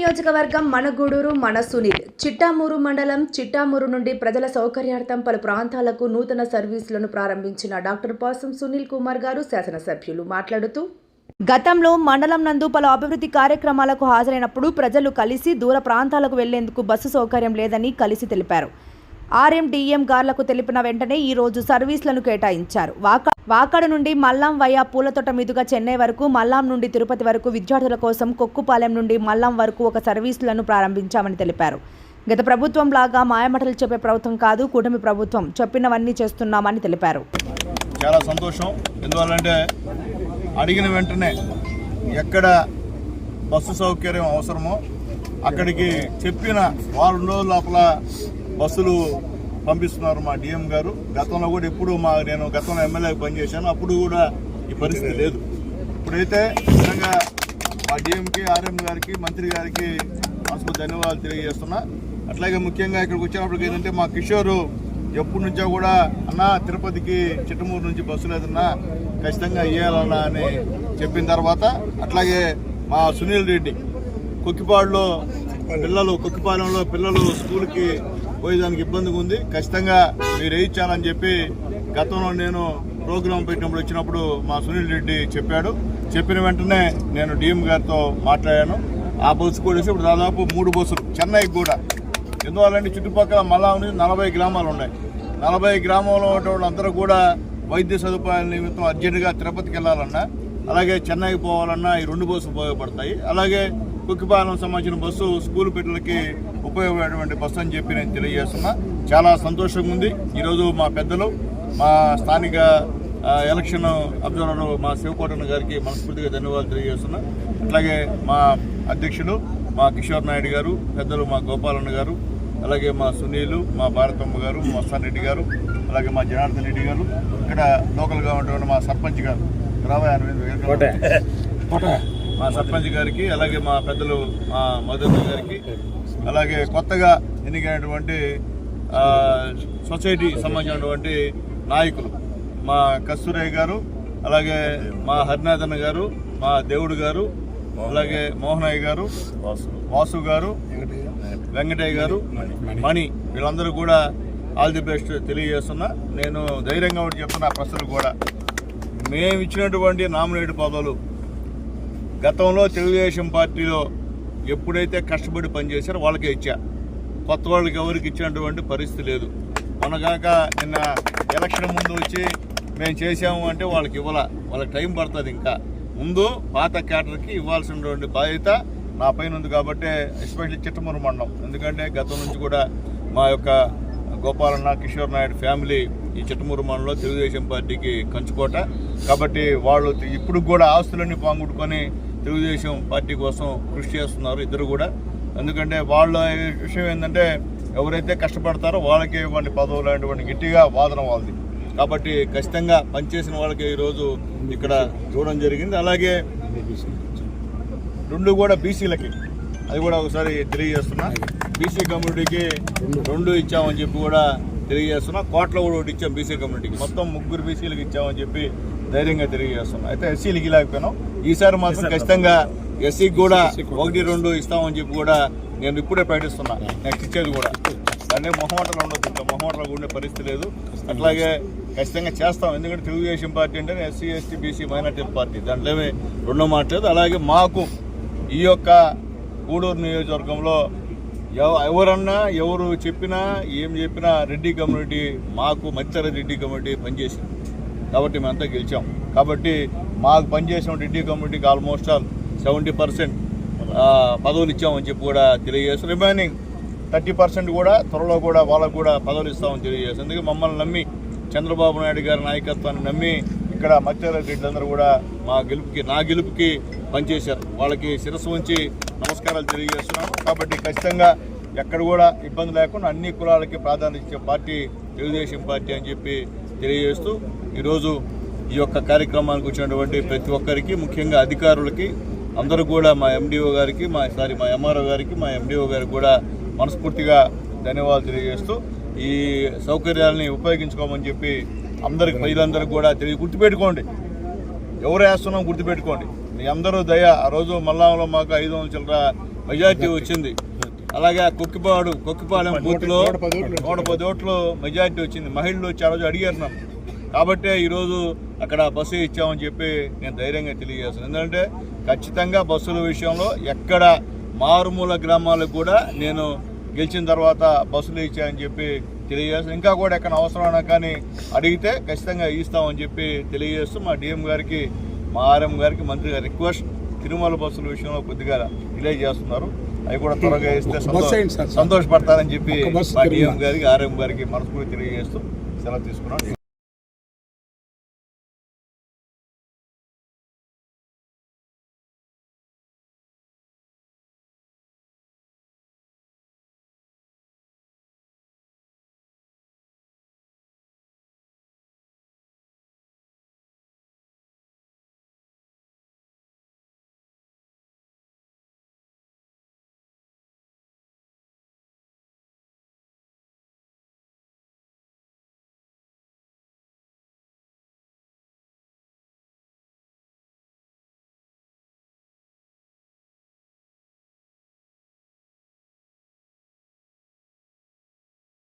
నియోజకవర్గం మనగూడూరు మన సునీల్. చిట్టామూరు మండలం చిట్టామూరు నుండి ప్రజల సౌకర్యార్థం పలు ప్రాంతాలకు నూతన సర్వీసులను ప్రారంభించిన డాక్టర్ పాసం సునీల్ కుమార్ గారు శాసనసభ్యులు మాట్లాడుతూ గతంలో మండలం నందు పలు అభివృద్ధి కార్యక్రమాలకు హాజరైనప్పుడు ప్రజలు కలిసి దూర ప్రాంతాలకు వెళ్ళేందుకు బస్సు సౌకర్యం లేదని కలిసి తెలిపారు. ఆర్ఎం డిఎం గార్లకు తెలిపిన వెంటనే ఈ రోజు సర్వీసులను కేటాయించారు. వాకా వాకాడు నుండి మల్లాం వయా పూలతోట మీదుగా చెన్నై వరకు మల్లాం నుండి తిరుపతి వరకు విద్యార్థుల కోసం కొక్కుపాలెం నుండి మల్లాం వరకు ఒక సర్వీసులను ప్రారంభించామని తెలిపారు. గత ప్రభుత్వం లాగా మాయమటలు చెప్పే ప్రభుత్వం కాదు కూటమి ప్రభుత్వం చెప్పినవన్నీ చేస్తున్నామని తెలిపారు. చాలా సంతోషం. ఎందువల్లంటే అడిగిన వెంటనే ఎక్కడ బస్సు సౌకర్యం అవసరమో అక్కడికి చెప్పిన వారం రోజుల లోపల బస్సులు పంపిస్తున్నారు మా డిఎం గారు. గతంలో కూడా ఎప్పుడు మా నేను గతంలో ఎమ్మెల్యే పనిచేశాను అప్పుడు కూడా ఈ పరిస్థితి లేదు. ఇప్పుడైతే నిజంగా మా డిఎంకి ఆర్ఎం గారికి మంత్రి గారికి మనసుకు ధన్యవాదాలు తెలియజేస్తున్నా. అట్లాగే ముఖ్యంగా ఇక్కడికి వచ్చినప్పటికి ఏంటంటే మా కిషోరు ఎప్పటి నుంచో కూడా అన్నా తిరుపతికి చిట్టమూరు నుంచి బస్సు లేదన్నా ఖచ్చితంగా ఇయ్యాలన్నా అని చెప్పిన తర్వాత అట్లాగే మా సునీల్ రెడ్డి కొక్కిపాడులో పిల్లలు కొక్కిపాలెంలో పిల్లలు స్కూల్కి పోయేదానికి ఇబ్బందిగా ఉంది. ఖచ్చితంగా మీరు వేయించాలని చెప్పి గతంలో నేను ప్రోగ్రాం పెట్టినప్పుడు వచ్చినప్పుడు మా సునీల్ రెడ్డి చెప్పాడు. చెప్పిన వెంటనే నేను డిఎం గారితో మాట్లాడాను. ఆ బస్సు కూడా వేసి ఇప్పుడు దాదాపు మూడు బస్సులు చెన్నైకి కూడా. ఎందువల్లంటే చుట్టుపక్కల మళ్ళా ఉంది నలభై గ్రామాలు ఉన్నాయి. నలభై గ్రామంలో ఉన్న కూడా వైద్య సదుపాయాల నిమిత్తం అర్జెంటుగా తిరుపతికి వెళ్ళాలన్నా అలాగే చెన్నైకి పోవాలన్నా ఈ రెండు బస్సులు ఉపయోగపడతాయి. అలాగే కుక్కిపాలెం సంబంధించిన బస్సు స్కూల్ పిల్లలకి ఉపయోగపడేటువంటి బస్సు అని చెప్పి నేను తెలియజేస్తున్నా. చాలా సంతోషంగా ఉంది. ఈరోజు మా పెద్దలు మా స్థానిక ఎలక్షన్ అబ్జర్వర్ మా శివకోటన్న గారికి మనస్ఫూర్తిగా ధన్యవాదాలు తెలియజేస్తున్నా. అట్లాగే మా అధ్యక్షులు మా కిషోర్ నాయుడు గారు పెద్దలు మా గోపాలన్న గారు అలాగే మా సునీలు మా భారతమ్మ గారు మా మస్తాన్ రెడ్డి గారు అలాగే మా జనార్దన్ రెడ్డి గారు ఇక్కడ లోకల్గా ఉన్నటువంటి మా సర్పంచ్ గారు. రాబోయే మా సర్పంచ్ గారికి అలాగే మా పెద్దలు మా మధుర గారికి అలాగే కొత్తగా ఎన్నికైనటువంటి సొసైటీ సంబంధించినటువంటి నాయకులు మా కస్తూరయ్య గారు అలాగే మా హరినాథన్ గారు మా దేవుడు గారు అలాగే మోహనయ్య గారు వాసు గారు వెంకటయ్య గారు మణి వీళ్ళందరూ కూడా ఆల్ ది బెస్ట్ తెలియజేస్తున్నా. నేను ధైర్యంగా ఒకటి చెప్తున్నా ప్రశ్నలు కూడా. మేము ఇచ్చినటువంటి నామినేట్ పదవులు గతంలో తెలుగుదేశం పార్టీలో ఎప్పుడైతే కష్టపడి పనిచేశారో వాళ్ళకే ఇచ్చా. కొత్త వాళ్ళకి ఎవరికి ఇచ్చినటువంటి పరిస్థితి లేదు. మనగాక నిన్న ఎలక్షన్ ముందు వచ్చి మేము చేసాము అంటే వాళ్ళకి ఇవ్వాల? వాళ్ళకి టైం పడుతుంది ఇంకా. ముందు పాత క్యాటర్కి ఇవ్వాల్సినటువంటి బాధ్యత నా పైన ఉంది కాబట్టి ఎస్పెషల్లీ చిట్టమూరు మండలం. ఎందుకంటే గతం నుంచి కూడా మా యొక్క గోపాలన్న కిషోర్ నాయుడు ఫ్యామిలీ ఈ చిట్టమూరు మండలంలో తెలుగుదేశం పార్టీకి కంచుకోట. కాబట్టి వాళ్ళు ఇప్పుడు కూడా ఆస్తులన్నీ పాంగుట్టుకొని తెలుగుదేశం పార్టీ కోసం కృషి చేస్తున్నారు ఇద్దరు కూడా. ఎందుకంటే వాళ్ళ విషయం ఏంటంటే ఎవరైతే కష్టపడతారో వాళ్ళకి ఇవ్వండి పదవులు లాంటివన్నీ గట్టిగా వాదన వాళ్ళది. కాబట్టి ఖచ్చితంగా పనిచేసిన వాళ్ళకి ఈరోజు ఇక్కడ చూడడం జరిగింది. అలాగే రెండు కూడా బీసీలకి. అది కూడా ఒకసారి తెలియజేస్తున్నా. బీసీ కమ్యూనిటీకి రెండు ఇచ్చామని చెప్పి కూడా తెలియజేస్తున్నా. కోట్ల కూడా ఒకటి ఇచ్చాం బీసీ కమ్యూనిటీకి. మొత్తం ముగ్గురు బీసీలకు ఇచ్చామని చెప్పి ధైర్యంగా తెలియజేస్తున్నాం. అయితే ఎస్సీలకి ఇలాగపోయినాం ఈసారి మాత్రం ఖచ్చితంగా ఎస్సీకి కూడా ఒకటి రెండు ఇస్తామని చెప్పి కూడా నేను ఇప్పుడే ప్రకటిస్తున్నా. నెక్స్ట్ ఇచ్చేది కూడా. దాన్ని మొహమాటలు ఉండదు ఇంకా మొహమాటలు ఉండే పరిస్థితి లేదు. అట్లాగే ఖచ్చితంగా చేస్తాం. ఎందుకంటే తెలుగుదేశం పార్టీ అంటే SC ST BC minority party. దాంట్లో ఏమీ రెండో మాట లేదు. అలాగే మాకు ఈ యొక్క గూడూరు నియోజకవర్గంలో ఎవ- ఎవరన్నా ఎవరు చెప్పినా ఏం చెప్పినా రెడ్డి కమ్యూనిటీ మాకు మత్సర రెడ్డి కమ్యూనిటీ పనిచేసింది. కాబట్టి మేమంతా గెలిచాం. కాబట్టి మాకు పనిచేసిన రెడ్డి కమ్యూనిటీకి ఆల్మోస్ట్ ఆల్ సెవెంటీ పర్సెంట్ పదవులు ఇచ్చామని చెప్పి కూడా తెలియజేస్తాం రిమైనింగ్ థర్టీ పర్సెంట్ కూడా త్వరలో కూడా వాళ్ళకు కూడా పదవులు ఇస్తామని తెలియజేస్తాం అందుకే మమ్మల్ని నమ్మి చంద్రబాబు నాయుడు గారి నాయకత్వాన్ని నమ్మి ఇక్కడ మత్స్య రెడ్లందరూ కూడా మా గెలుపుకి నా గెలుపుకి పనిచేశారు. వాళ్ళకి శిరస్సు ఉంచి నమస్కారాలు తెలియజేస్తున్నాము. కాబట్టి ఖచ్చితంగా ఎక్కడ కూడా ఇబ్బంది లేకుండా అన్ని కులాలకి ప్రాధాన్యత ఇచ్చే పార్టీ తెలుగుదేశం పార్టీ అని చెప్పి తెలియజేస్తూ ఈరోజు ఈ యొక్క కార్యక్రమానికి వచ్చినటువంటి ప్రతి ఒక్కరికి ముఖ్యంగా అధికారులకి అందరూ కూడా మా ఎండిఓ గారికి మా సారీ మా ఎంఆర్ఓ గారికి మా ఎండిఓ గారికి కూడా మనస్ఫూర్తిగా ధన్యవాదాలు తెలియజేస్తూ ఈ సౌకర్యాలని ఉపయోగించుకోమని చెప్పి అందరికి ప్రజలందరికీ కూడా తెలియ గుర్తుపెట్టుకోండి. ఎవరు వేస్తున్నాం గుర్తుపెట్టుకోండి. మీ అందరూ దయ ఆ రోజు మల్లాంలో మాకు ఐదు వందల చిల్లర మెజారిటీ వచ్చింది. అలాగే కుక్కిపాడు కుక్కిపాలెం బూత్లో నూట పది ఓట్లు మెజారిటీ వచ్చింది. మహిళలు వచ్చి ఆ రోజు అడిగారు నన్ను. కాబట్టే ఈరోజు అక్కడ బస్సు ఇచ్చామని చెప్పి నేను ధైర్యంగా తెలియజేస్తాను ఎందుకంటే ఖచ్చితంగా బస్సుల విషయంలో ఎక్కడ మారుమూల గ్రామాలకు కూడా నేను గెలిచిన తర్వాత బస్సులు ఇచ్చాయని చెప్పి తెలియజేస్తాను ఇంకా కూడా ఎక్కడ అవసరమైనా కానీ అడిగితే ఖచ్చితంగా ఇస్తామని చెప్పి తెలియజేస్తూ మా డిఎం గారికి మా ఆర్ఎం గారికి మంత్రి గారి రిక్వెస్ట్ తిరుమల బస్సుల విషయంలో కొద్దిగా డిలే చేస్తున్నారు అవి కూడా త్వరగా ఇస్తే? సంతోషపడతారని చెప్పి మా. డిఎం గారికి ఆర్ఎం గారికి మనస్ఫూర్తి తెలియజేస్తూ సెలవు తీసుకున్నాను